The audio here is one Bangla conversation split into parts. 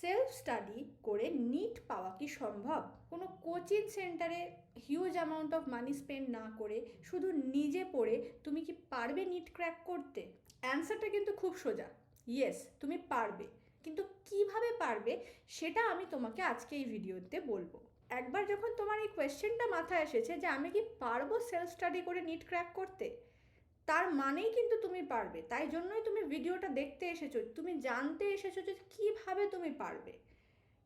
সেলফ স্টাডি করে নিট পাওয়া কি সম্ভব? কোনো কোচিং সেন্টারে huge amount of money spend না করে শুধু নিজে পড়ে তুমি কি পারবে নিট ক্র্যাক করতে? অ্যান্সারটা কিন্তু খুব সোজা। ইয়েস তুমি পারবে। কিন্তু কীভাবে পারবে সেটা আমি তোমাকে আজকে এই ভিডিওতে বলব। একবার যখন তোমার এই কোয়েশ্চেনটা মাথায় এসেছে যে আমি কি পারব সেলফ স্টাডি করে নিট ক্র্যাক করতে? তার মানেই কিন্তু তুমি পারবে। তাই জন্যই তুমি ভিডিওটা দেখতে এসেছ। তুমি জানতে এসেছ যে কীভাবে তুমি পারবে।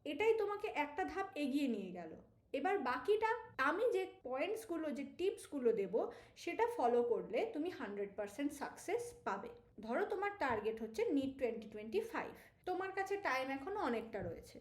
এটাই তোমাকে একটা ধাপ এগিয়ে নিয়ে গেল। এবার বাকিটা আমি যে পয়েন্টসগুলো যে টিপসগুলো দেব, সেটা ফলো করলে তুমি হান্ড্রেড পারসেন্ট সাকসেস পাবে। ধরো তোমার টার্গেট হচ্ছে নিট টোয়েন্টি টোয়েন্টি ফাইভ তোমার কাছে টাইম এখনও অনেকটা রয়েছে।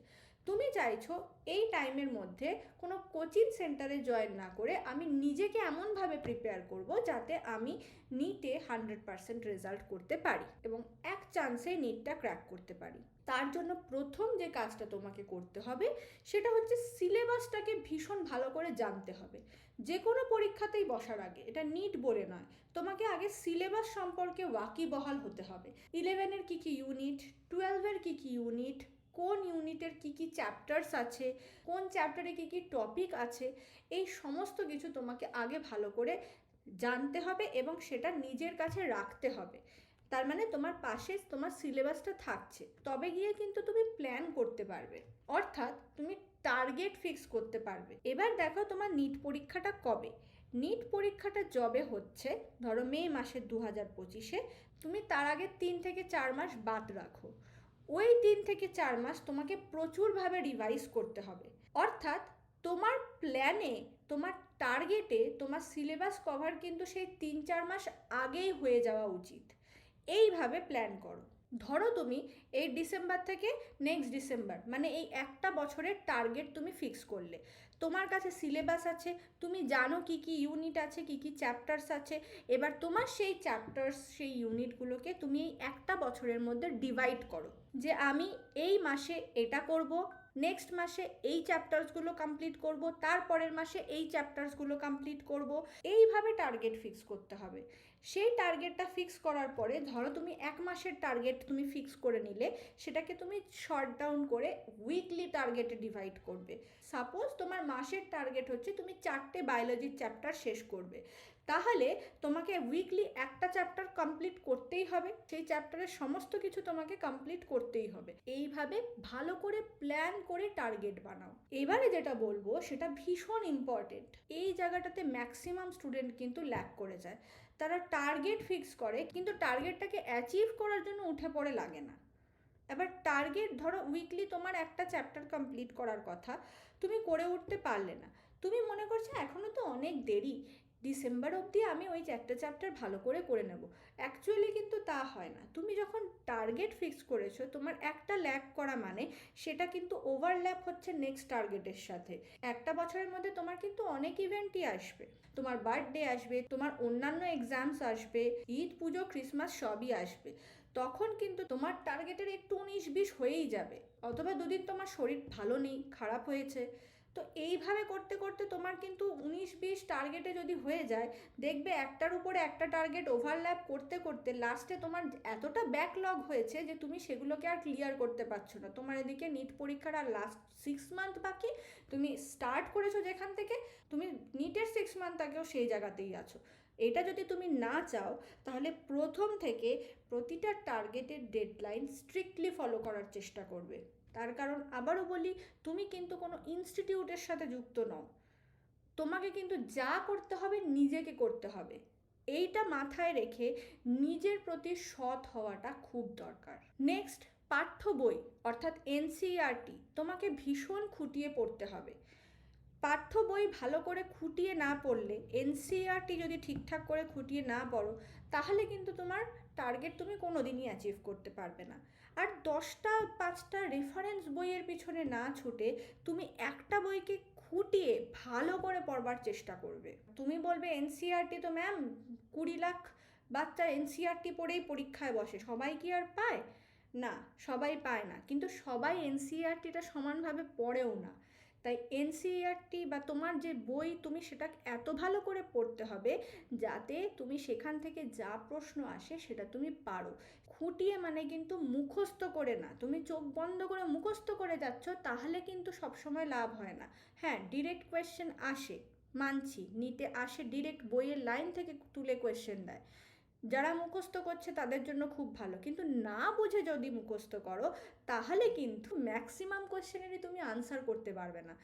তুমি চাইছো এই টাইমের মধ্যে কোনো কোচিং সেন্টারে জয়েন না করে আমি নিজেকে এমনভাবে প্রিপেয়ার করব যাতে আমি নিটে হান্ড্রেড পারসেন্ট রেজাল্ট করতে পারি এবং এক চান্সে নিটটা ক্র্যাক করতে পারি। তার জন্য প্রথম যে কাজটা তোমাকে করতে হবে সেটা হচ্ছে সিলেবাসটাকে ভীষণ ভালো করে জানতে হবে। যে কোনো পরীক্ষাতেই বসার আগে, এটা নিট বলে নয়, তোমাকে আগে সিলেবাস সম্পর্কে ওয়াকিবহাল হতে হবে। ইলেভেনের কী কী ইউনিট টুয়েলভের কী কী ইউনিট কোন ইউনিটের কি কি চ্যাপ্টার্স আছে, কোন চ্যাপ্টারে কি কি টপিক আছে, এই সমস্ত কিছু তোমাকে আগে ভালো করে জানতে হবে এবং সেটা নিজের কাছে রাখতে হবে। তার মানে তোমার পাশে তোমার সিলেবাসটা থাকছে, তবে গিয়ে কিন্তু তুমি প্ল্যান করতে পারবে। অর্থাৎ তুমি টার্গেট ফিক্স করতে পারবে। এবার দেখো তোমার নিট পরীক্ষাটা কবে। নিট পরীক্ষাটা জবে হচ্ছে, ধরো মে মাসের দু হাজার পঁচিশে, তুমি তার আগে তিন থেকে চার মাস বাদ রাখো। ওই তিন থেকে চার মাস তোমাকে প্রচুরভাবে রিভাইজ করতে হবে। অর্থাৎ তোমার প্ল্যানে তোমার টার্গেটে তোমার সিলেবাস কভার কিন্তু সেই তিন চার মাস আগেই হয়ে যাওয়া উচিত। এইভাবে প্ল্যান করো। ধরো তুমি এই ডিসেম্বর থেকে নেক্সট ডিসেম্বর মানে এই একটা বছরের টার্গেট তুমি ফিক্স করলে। তোমার কাছে সিলেবাস আছে, তুমি জানো কি কি ইউনিট আছে, কি কি চ্যাপ্টার্স আছে, এবার তোমার সেই চ্যাপ্টার্স সেই ইউনিটগুলোকে তুমি এই একটা বছরের মধ্যে ডিভাইড করো। যে আমি এই মাসে এটা করব নেক্সট মাসে এই চ্যাপ্টার্সগুলো কমপ্লিট করব, তারপরের মাসে এই চ্যাপ্টার্সগুলো কমপ্লিট করব, এইভাবে টার্গেট ফিক্স করতে হবে। সেই টার্গেটটা ফিক্স করার পরে ধরো তুমি এক মাসের টার্গেট তুমি ফিক্স করে নিলে, সেটাকে তুমি শর্ট ডাউন করে উইকলি টার্গেটে ডিভাইড করবে। সাপোজ তোমার মাসের টার্গেট হচ্ছে তুমি চারটে বায়োলজির চ্যাপ্টার শেষ করবে। তাহলে তোমাকে উইকলি একটা চ্যাপ্টার কমপ্লিট করতেই হবে। সেই চ্যাপ্টারের সমস্ত কিছু তোমাকে কমপ্লিট করতেই হবে। এইভাবে ভালো করে প্ল্যান করে টার্গেট বানাও। এবারে যেটা বলব, সেটা ভীষণ ইম্পর্টেন্ট এই জায়গাটাতে ম্যাক্সিমাম স্টুডেন্ট কিন্তু ল্যাক করে যায়। তারা টার্গেট ফিক্স করে, কিন্তু টার্গেটটাকে অ্যাচিভ করার জন্য উঠে পড়ে লাগে না। এবার টার্গেট ধরো উইকলি তোমার একটা চ্যাপ্টার কমপ্লিট করার কথা, তুমি করে উঠতে পারলে না। তুমি মনে করছ এখনও তো অনেক দেরি। ডিসেম্বর অবধি আমি ওই একটা চ্যাপ্টার ভালো করে করে নেব। অ্যাকচুয়ালি কিন্তু তা হয় না। তুমি যখন টার্গেট ফিক্স করেছ, তোমার একটা ল্যাক করা মানে সেটা কিন্তু ওভারল্যাপ হচ্ছে নেক্সট টার্গেটের সাথে। একটা বছরের মধ্যে তোমার কিন্তু অনেক ইভেন্টই আসবে। তোমার বার্থডে আসবে, তোমার অন্যান্য এক্সামস আসবে, ঈদ, পুজো ক্রিসমাস সবই আসবে। তখন কিন্তু তোমার টার্গেটের একটু উনিশ বিশ হয়েই যাবে। অথবা দুদিন তোমার শরীর ভালো নেই, খারাপ হয়েছে। তো এইভাবে করতে করতে তোমার কিন্তু উনিশ, বিশ টার্গেটে যদি হয়ে যায়, দেখবে একটার উপরে একটা টার্গেট ওভারল্যাপ করতে করতে লাস্টে তোমার এতটা ব্যাকলগ হয়েছে যে তুমি সেগুলোকে আর ক্লিয়ার করতে পারছ না। তোমার এদিকে নিট পরীক্ষার আর লাস্ট সিক্স মান্থ বাকি, তুমি স্টার্ট করেছ যেখান থেকে, তুমি নিটের সিক্স মান্থ আগেও সেই জায়গাতেই আছো। এটা যদি তুমি না চাও, তাহলে প্রথম থেকে প্রতিটা টার্গেটের ডেডলাইন স্ট্রিক্টলি ফলো করার চেষ্টা করবে। তার কারণ আবারও বলি, তুমি কিন্তু কোনো ইনস্টিটিউটের সাথে যুক্ত নও। তোমাকে কিন্তু যা করতে হবে নিজেকে করতে হবে। এইটা মাথায় রেখে নিজের প্রতি সৎ হওয়াটা খুব দরকার। নেক্সট পাঠ্য বই, অর্থাৎ এনসিইআরটি তোমাকে ভীষণ খুঁটিয়ে পড়তে হবে। পাঠ্য বই ভালো করে খুঁটিয়ে না পড়লে এনসিইআরটি যদি ঠিকঠাক করে খুঁটিয়ে না পড়ো, তাহলে কিন্তু তোমার টার্গেট তুমি কোনো দিনই অ্যাচিভ করতে পারবে না। আর দশটা, পাঁচটা রেফারেন্স বইয়ের পিছনে না ছুটে তুমি একটা বইকে খুঁটিয়ে ভালো করে পড়বার চেষ্টা করবে। তুমি বলবে এনসিআরটি তো ম্যাম কুড়ি লাখ বাচ্চা এনসিআরটি পড়েই পরীক্ষায় বসে। সবাই কি আর পায়? না, সবাই পায় না। কিন্তু সবাই এনসিআরটিটা সমানভাবে পড়েও না। তাই এনসিইআরটি বা তোমার যে বই তুমি সেটা এত ভালো করে পড়তে হবে যাতে তুমি সেখান থেকে যা প্রশ্ন আসে সেটা তুমি পারো। খুঁটিয়ে মানে কিন্তু মুখস্থ করে না। তুমি চোখ বন্ধ করে মুখস্থ করে যাচ্ছ তাহলে কিন্তু সবসময় লাভ হয় না। হ্যাঁ ডিরেক্ট কোয়েশ্চেন আসে, মানছি। নিতে আসে ডিরেক্ট বইয়ের লাইন থেকে তুলে কোয়েশ্চেন দেয়। যারা মুখস্থ করছে তাদের জন্য খুব ভালো। কিন্তু না বুঝে যদি মুখস্থ করো, তাহলে কিন্তু ম্যাক্সিমাম কোয়েশ্চেনেরই তুমি আনসার করতে পারবে না।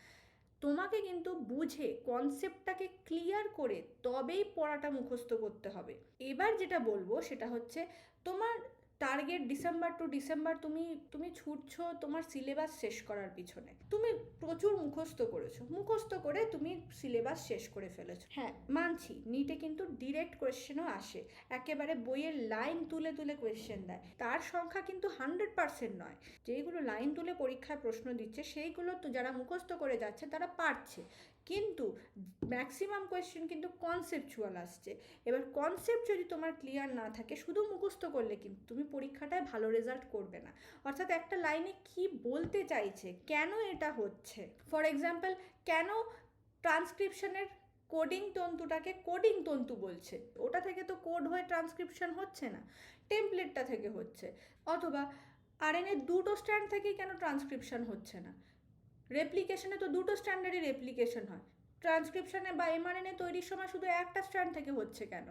তোমাকে কিন্তু বুঝে কনসেপ্টটাকে ক্লিয়ার করে তবেই পড়াটা মুখস্থ করতে হবে। এবার যেটা বলব সেটা হচ্ছে, তোমার টার্গেট ডিসেম্বর টু ডিসেম্বর তুমি তুমি ছুটছো, তোমার সিলেবাস শেষ করার পিছনে। তুমি প্রচুর মুখস্থ করেছ। মুখস্থ করে তুমি সিলেবাস শেষ করে ফেলেছো। হ্যাঁ মানছি। নিটে কিন্তু ডিরেক্ট কোয়েশ্চেনও আসে। একেবারে বইয়ের লাইন তুলে তুলে কোয়েশ্চেন দেয়। তার সংখ্যা কিন্তু হান্ড্রেড পার্সেন্ট নয়। যেইগুলো লাইন তুলে পরীক্ষায় প্রশ্ন দিচ্ছে, সেইগুলো তো যারা মুখস্থ করে যাচ্ছে, তারা পারছে। কিন্তু ম্যাক্সিমাম কোয়েশ্চেন কিন্তু কনসেপচুয়াল আসছে। এবার কনসেপ্ট যদি তোমার ক্লিয়ার না থাকে, শুধু মুখস্থ করলে কিন্তু তুমি পরীক্ষাটায় ভালো রেজাল্ট করবে না। অর্থাৎ একটা লাইনে কি বলতে চাইছে, কেন এটা হচ্ছে? ফর এক্সাম্পল কেন ট্রান্সক্রিপশনের কোডিং তন্তুটাকে কোডিং তন্তু বলছে? ওটা থেকে তো কোড হয়ে ট্রান্সক্রিপশন হচ্ছে না টেমপ্লেটটা থেকে হচ্ছে। অথবা আর আরএনএ দুটো স্ট্যান্ড থেকেই কেন ট্রান্সক্রিপশন হচ্ছে না? রেপ্লিকেশনে তো দুটো স্ট্যান্ডার্ডই রেপ্লিকেশন হয়। ট্রান্সক্রিপশনে বা এমআরএনএ তৈরির সময় শুধু একটা স্ট্যান্ড থেকে হচ্ছে কেন?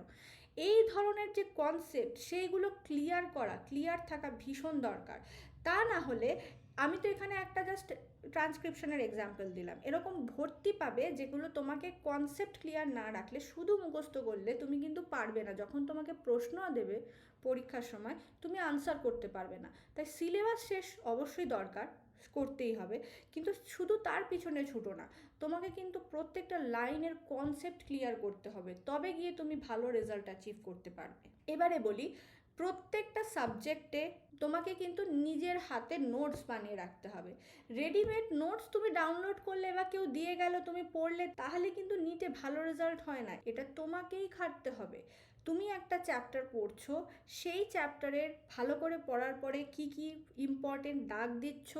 এই ধরনের যে কনসেপ্ট সেইগুলো ক্লিয়ার করা ক্লিয়ার থাকা ভীষণ দরকার। তা না হলে আমি তো এখানে একটা জাস্ট ট্রান্সক্রিপশনের এক্সাম্পল দিলাম। এরকম ভর্তি পাবে যেগুলো তোমাকে কনসেপ্ট ক্লিয়ার না রাখলে, শুধু মুখস্থ করলে তুমি কিন্তু পারবে না। যখন তোমাকে প্রশ্ন দেবে পরীক্ষার সময়, তুমি আনসার করতে পারবে না। তাই সিলেবাস শেষ অবশ্যই দরকার। করতেই হবে। কিন্তু শুধু তার পিছনে ছুটো না, তোমাকে কিন্তু প্রত্যেকটা লাইনের কনসেপ্ট ক্লিয়ার করতে হবে, তবে গিয়ে তুমি ভালো রেজাল্ট অ্যাচিভ করতে পারবে। এবারে বলি, প্রত্যেকটা সাবজেক্টে তোমাকে কিন্তু নিজের হাতে নোটস বানিয়ে রাখতে হবে। রেডিমেড নোটস তুমি ডাউনলোড করলে বা কেউ দিয়ে গেল, তুমি পড়লে, তাহলে কিন্তু নিতে ভালো রেজাল্ট হয় না। এটা তোমাকেই খাটতে হবে। তুমি একটা চ্যাপ্টার পড়ছো, সেই চ্যাপ্টারের ভালো করে পড়ার পরে কি কি ইম্পর্টেন্ট দাগ দিচ্ছ,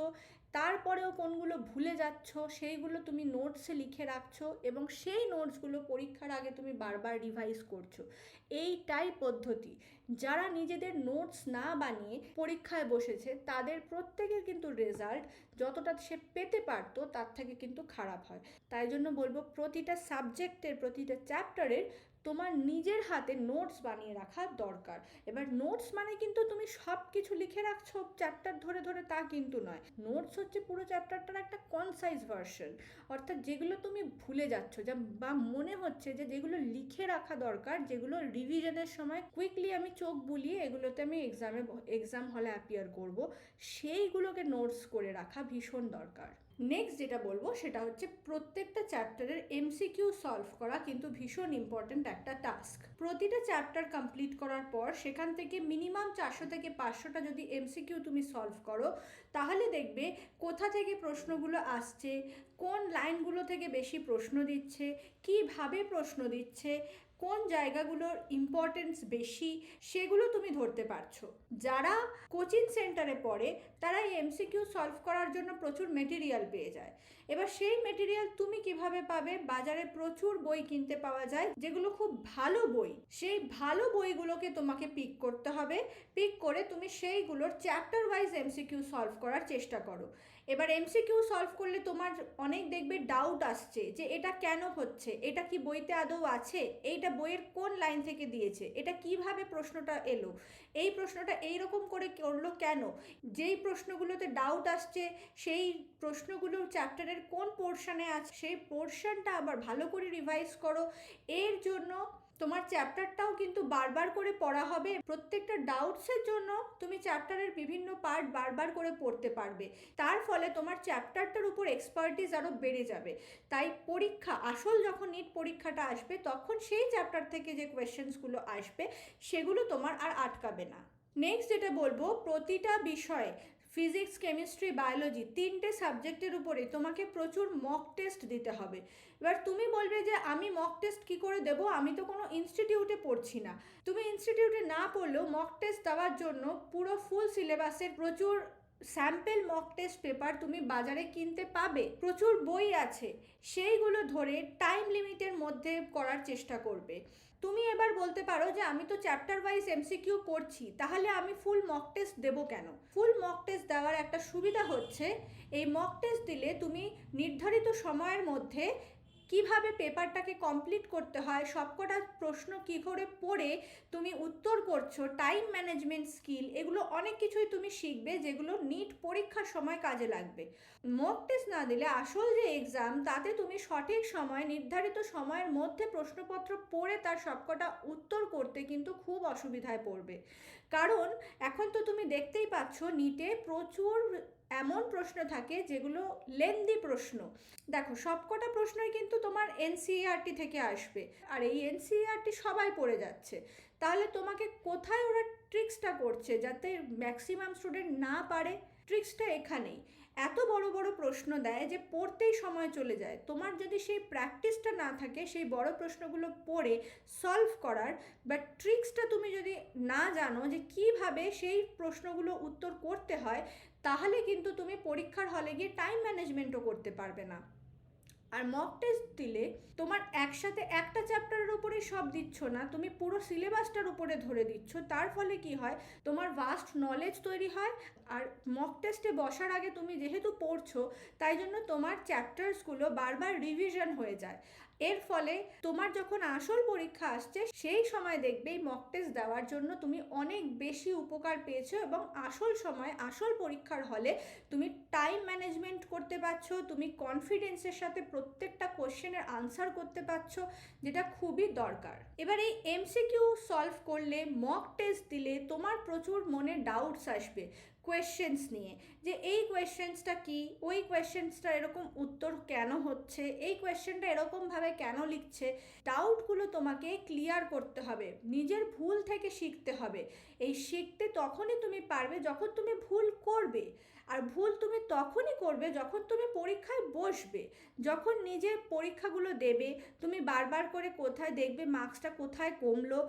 তারপরেও কোনগুলো ভুলে যাচ্ছ, সেইগুলো তুমি নোটসে লিখে রাখছো এবং সেই নোটসগুলো পরীক্ষার আগে তুমি বারবার রিভাইজ করছ। এইটাই পদ্ধতি। যারা নিজেদের নোটস না বানিয়ে পরীক্ষায় বসেছে, তাদের প্রত্যেকের কিন্তু রেজাল্ট যতটা সে পেতে পারতো, তার থেকে কিন্তু খারাপ হয়। তাই জন্য বলব প্রতিটা সাবজেক্টের প্রতিটা চ্যাপ্টারের তোমার নিজের হাতে নোটস বানিয়ে রাখা দরকার। এবার নোটস মানে কিন্তু তুমি সব কিছু লিখে রাখছো চ্যাপ্টার ধরে ধরে তা কিন্তু নয়। নোটস হচ্ছে পুরো চ্যাপ্টারটার একটা কনসাইজ ভার্সন অর্থাৎ যেগুলো তুমি ভুলে যাচ্ছ, যা বা মনে হচ্ছে যে যেগুলো লিখে রাখা দরকার, যেগুলো রিভিশনের সময় কুইকলি আমি চোখ বুলিয়ে এগুলোতে আমি এক্সামে এক্সাম হলে অ্যাপিয়ার করব, সেইগুলোকে নোটস করে রাখা ভীষণ দরকার। নেক্সট যেটা বলব সেটা হচ্ছে প্রত্যেকটা চ্যাপ্টারের এমসিকিউ সলভ করা কিন্তু ভীষণ ইম্পর্ট্যান্ট একটা টাস্ক প্রতিটা চ্যাপ্টার কমপ্লিট করার পর সেখান থেকে মিনিমাম চারশো থেকে পাঁচশোটা যদি এমসিকিউ তুমি সলভ করো, তাহলে দেখবে কোথা থেকে প্রশ্নগুলো আসছে, কোন লাইনগুলো থেকে বেশি প্রশ্ন দিচ্ছে, কীভাবে প্রশ্ন দিচ্ছে কোন জায়গাগুলোর ইম্পর্টেন্স বেশি সেগুলো তুমি ধরতে পারছ। যারা কোচিং সেন্টারে পড়ে, তারা এই এমসিকিউ সলভ করার জন্য প্রচুর মেটেরিয়াল পেয়ে যায়। এবার সেই মেটেরিয়াল তুমি কীভাবে পাবে? বাজারে প্রচুর বই কিনতে পাওয়া যায়, যেগুলো খুব ভালো বই। সেই ভালো বইগুলোকে তোমাকে পিক করতে হবে। পিক করে তুমি সেইগুলোর চ্যাপ্টার ওয়াইজ এমসিকিউ সলভ করার চেষ্টা করো। এবার এমসিকিউ সলভ করলে তোমার অনেক দেখবে ডাউট আসছে যে এটা কেন হচ্ছে? এটা কি বইতে আদৌ আছে? এইটা বইয়ের কোন লাইন থেকে দিয়েছে? এটা কীভাবে প্রশ্নটা এলো? এই প্রশ্নটা এই রকম করে করল কেন? যেই প্রশ্নগুলোতে ডাউট আসছে, সেই প্রশ্নগুলো চ্যাপ্টারের কোন পোর্শনে আছে? সেই পোর্শনটা আবার ভালো করে রিভাইজ করো। এর জন্য তোমার চ্যাপ্টারটাও কিন্তু বারবার করে পড়া হবে। প্রত্যেকটা ডাউটসের জন্য তুমি চ্যাপ্টারের বিভিন্ন পার্ট বারবার করে পড়তে পারবে। তার ফলে তোমার চ্যাপ্টারটার উপর এক্সপার্টিস আরও বেড়ে যাবে। তাই পরীক্ষা, আসল যখন নিট পরীক্ষাটা আসবে, তখন সেই চ্যাপ্টার থেকে যে কোয়েশ্চেন্সগুলো আসবে, সেগুলো তোমার আর আটকাবে না। নেক্সট যেটা বলব, প্রতিটা বিষয়ে ফিজিক্স, কেমিস্ট্রি, বায়োলজি তিনটে সাবজেক্টের উপরে তোমাকে প্রচুর মক টেস্ট দিতে হবে। এবার তুমি বলবে যে আমি মক টেস্ট কী করে দেবো? আমি তো কোনো ইনস্টিটিউটে পড়ছি না। তুমি ইনস্টিটিউটে না পড়লেও মক টেস্ট দেওয়ার জন্য পুরো ফুল সিলেবাসের প্রচুর স্যাম্পেল মক টেস্ট পেপার তুমি বাজারে কিনতে পাবে। প্রচুর বই আছে। সেইগুলো ধরে টাইম লিমিটের মধ্যে করার চেষ্টা করবে। তুমি এবার বলতে পারো যে আমি তো চ্যাপ্টার ওয়াইজ এমসিকিউ করছি, তাহলে আমি ফুল মক টেস্ট দেবো কেন? ফুল মক টেস্ট দেওয়ার একটা সুবিধা হচ্ছে, এই মক টেস্ট দিলে তুমি নির্ধারিত সময়ের মধ্যে কীভাবে পেপারটাকে কমপ্লিট করতে হয়? সবকটা প্রশ্ন কী করে পড়ে তুমি উত্তর করছ টাইম ম্যানেজমেন্ট স্কিল এগুলো অনেক কিছুই তুমি শিখবে যেগুলো নিট পরীক্ষার সময় কাজে লাগবে। মক টেস্ট না দিলে আসল যে এক্সাম তাতে তুমি সঠিক সময়, নির্ধারিত সময়ের মধ্যে প্রশ্নপত্র পড়ে তার সবকটা উত্তর করতে কিন্তু খুব অসুবিধায় পড়বে। কারণ এখন তো তুমি দেখতেই পাচ্ছ নিটে প্রচুর এমন প্রশ্ন থাকে যেগুলো লেন্দি প্রশ্ন। দেখো, সবকটা প্রশ্নই কিন্তু তোমার এনসিইআরটি থেকে আসবে। আর এই এনসিইআরটি সবাই পড়ে যাচ্ছে। তাহলে তোমাকে কোথায় ওরা ট্রিক্সটা করছে যাতে ম্যাক্সিমাম স্টুডেন্ট না পারে? ট্রিক্সটা এখানেই। এত বড় বড় প্রশ্ন দেয় যে পড়তেই সময় চলে যায়। তোমার যদি সেই প্র্যাকটিসটা না থাকে, সেই বড় প্রশ্নগুলো পড়ে সলভ করার বা ট্রিক্সটা তুমি যদি না জানো যে কীভাবে সেই প্রশ্নগুলো উত্তর করতে হয়, তাহলে কিন্তু তুমি পরীক্ষার হলে গিয়ে টাইম ম্যানেজমেন্টও করতে পারবে না। আর মক টেস্ট দিলে তোমার একসাথে একটা চ্যাপ্টারের উপরেই সব দিচ্ছ না, তুমি পুরো সিলেবাসটার উপরে ধরে দিচ্ছ। তার ফলে কি হয়? তোমার ভাস্ট নলেজ তৈরি হয় আর মক টেস্টে বসার আগে তুমি যেহেতু পড়ছো, তাই জন্য তোমার চ্যাপ্টার্সগুলো বারবার রিভিশন হয়ে যায়। এর ফলে তোমার যখন আসল পরীক্ষা আসছে, সেই সময় দেখবে এই মক টেস্ট দেওয়ার জন্য তুমি অনেক বেশি উপকার পেয়েছ এবং আসল সময়, আসল পরীক্ষার হলে তুমি টাইম ম্যানেজমেন্ট করতে পারছ, তুমি কনফিডেন্সের সাথে প্রত্যেকটা কোশ্চেনের আনসার করতে পারছ, যেটা খুবই দরকার। এবার এই এমসিকিউ সলভ করলে মক টেস্ট দিলে তোমার প্রচুর মনে ডাউটস আসবে। কোয়েশ্চেন্স নিয়ে। যে এই কোয়েশ্চেন্সটা কি? ওই কোয়েশ্চেন্সটা এরকম উত্তর কেন হচ্ছে? এই কোয়েশ্চেনটা এরকমভাবে কেন লিখছে? ডাউটগুলো তোমাকে ক্লিয়ার করতে হবে। নিজের ভুল থেকে শিখতে হবে। এই শিখতে তখনই তুমি পারবে যখন তুমি ভুল করবে। আর ভুল তুমি তখনই করবে যখন তুমি পরীক্ষায় বসবে। যখন নিজের পরীক্ষাগুলো দেবে, তুমি বারবার করে কোথায় দেখবে মার্কসটা কোথায় কমলো?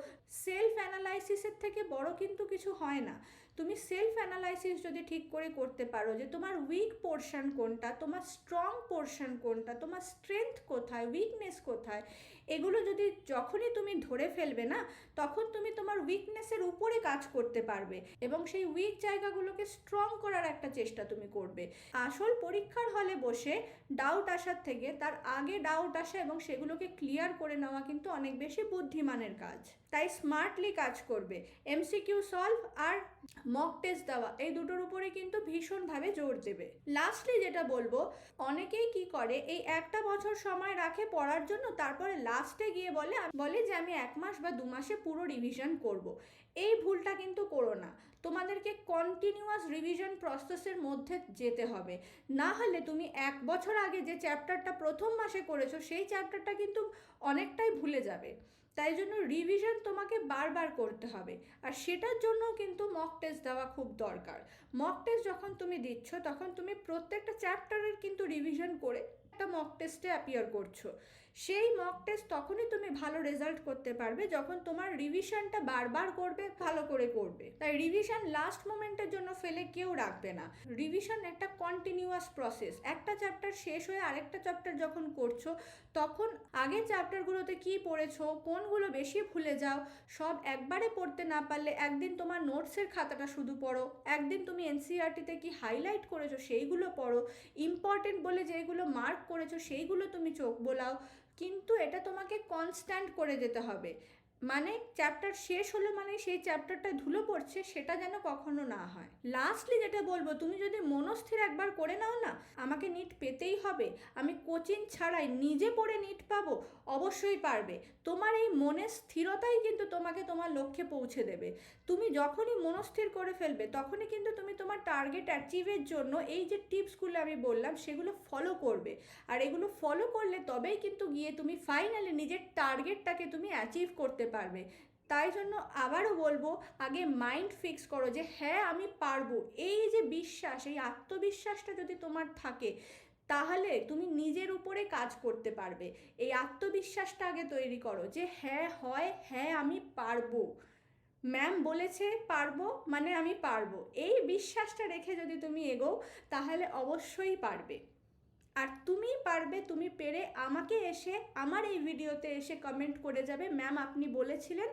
সেলফ অ্যানালাইসিসের থেকে বড় কিন্তু কিছু হয় না। তুমি সেলফ অ্যানালাইসিস যদি ঠিক করে করতে পারো যে তোমার উইক পোর্শন কোনটা, তোমার স্ট্রং পোর্শন কোনটা, তোমার স্ট্রেংথ কোথায় উইকনেস কোথায়, এগুলো যদি যখনই তুমি ধরে ফেলবে না, তখন তুমি তোমার উইকনেসের উপরে কাজ করতে পারবে এবং সেই উইক জায়গাগুলোকে স্ট্রং করার একটা চেষ্টা তুমি করবে। আসল পরীক্ষার হলে বসে ডাউট আসার থেকে তার আগে ডাউট আসা এবং সেগুলোকে ক্লিয়ার করে নেওয়া কিন্তু অনেক বেশি বুদ্ধিমানের কাজ। তাই স্মার্টলি কাজ করবে। এমসিকিউ সলভ আর মক টেস্ট দেওয়া, এই দুটোর উপরে কিন্তু ভীষণভাবে জোর দেবে। লাস্টলি যেটা বলব, অনেকেই কি করে, এই একটা বছর সময় রাখে পড়ার জন্য, তারপরে লাস্টে গিয়ে বলে বলে যে, আমি এক মাস বা দু মাসে পুরো রিভিশন করব। এই ভুলটা কিন্তু করো না। তোমাদেরকে কন্টিনিউয়াস রিভিশন প্রসেসের মধ্যে যেতে হবে। না হলে তুমি এক বছর আগে যে চ্যাপ্টারটা প্রথম মাসে করেছ, সেই চ্যাপ্টারটা কিন্তু অনেকটাই ভুলে যাবে। তাই জন্য রিভিশন তোমাকে বারবার করতে হবে। আর সেটার জন্য কিন্তু মক টেস্ট দেওয়া খুব দরকার। মক টেস্ট যখন তুমি দিচ্ছ, তখন তুমি প্রত্যেকটা চ্যাপ্টারের কিন্তু রিভিশন করে একটা মক টেস্টে অ্যাপিয়ার করছ। সেই মক টেস্ট তখনই তুমি ভালো রেজাল্ট করতে পারবে যখন তোমার রিভিশনটা বারবার করবে, ভালো করে করবে। তাই রিভিশন লাস্ট মোমেন্টের জন্য ফেলে কেউ রাখবে না। রিভিশন একটা কন্টিনিউয়াস প্রসেস একটা চ্যাপ্টার শেষ হয়ে আরেকটা চ্যাপ্টার যখন করছ, তখন আগের চ্যাপ্টারগুলোতে কি পড়েছো, কোনগুলো বেশি ভুলে যাও, সব একবারে পড়তে না পারলে একদিন তোমার নোটসের খাতাটা শুধু পড়ো। একদিন তুমি এনসিআরটিতে কি হাইলাইট করেছ, সেইগুলো পড়ো। ইম্পর্টেন্ট বলে যেগুলো মার্ক করেছ, সেইগুলো তুমি চোখ বোলাও। কিন্তু এটা তোমাকে কনস্ট্যান্ট করে যেতে হবে। মানে চ্যাপ্টার শেষ হলো মানে সেই চ্যাপ্টারটা ধুলো পড়ছে, সেটা যেন কখনো না হয়। লাস্টলি যেটা বলব, তুমি যদি মনস্থির একবার করে নাও না, আমাকে নিট পেতেই হবে। আমি কোচিং ছাড়াই নিজে পড়ে নিট পাবো, অবশ্যই পারবে। তোমার এই মনের স্থিরতাই কিন্তু তোমাকে তোমার লক্ষ্যে পৌঁছে দেবে। তুমি যখনই মনস্থির করে ফেলবে, তখনই কিন্তু তুমি তোমার টার্গেট অ্যাচিভের জন্য এই যে টিপসগুলো আমি বললাম, সেগুলো ফলো করবে। আর এগুলো ফলো করলে তবেই কিন্তু গিয়ে তুমি ফাইনালি নিজের টার্গেটটাকে তুমি অ্যাচিভ করতে পারবে। তাই জন্য আবারও বলব, আগে মাইন্ড ফিক্স করো যে হ্যাঁ আমি পারব। এই যে বিশ্বাস, এই আত্মবিশ্বাসটা যদি তোমার থাকে, তাহলে তুমি নিজের উপরে কাজ করতে পারবে। এই আত্মবিশ্বাসটা আগে তৈরি করো যে হ্যাঁ হয় হ্যাঁ আমি পারব। ম্যাম বলেছে পারব মানে আমি পারব। এই বিশ্বাসটা রেখে যদি তুমি এগোও, তাহলে অবশ্যই পারবে। আর তুমি পারবে, তুমি পেরে আমাকে এসে আমার এই ভিডিওতে এসে কমেন্ট করে যাবে। ম্যাম আপনি বলেছিলেন,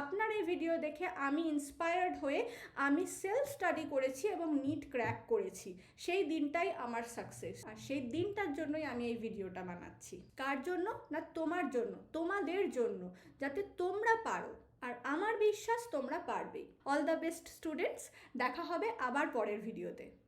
আপনার এই ভিডিও দেখে আমি ইন্সপায়ার্ড হয়ে আমি সেলফ স্টাডি করেছি এবং নিট ক্র্যাক করেছি। সেই দিনটাই আমার সাকসেস আর সেই দিনটার জন্যই আমি এই ভিডিওটা বানাচ্ছি। কার জন্য? না, তোমার জন্য, তোমাদের জন্য, যাতে তোমরা পারো। আর আমার বিশ্বাস তোমরা পারবেই অল দ্য বেস্ট স্টুডেন্টস দেখা হবে আবার পরের ভিডিওতে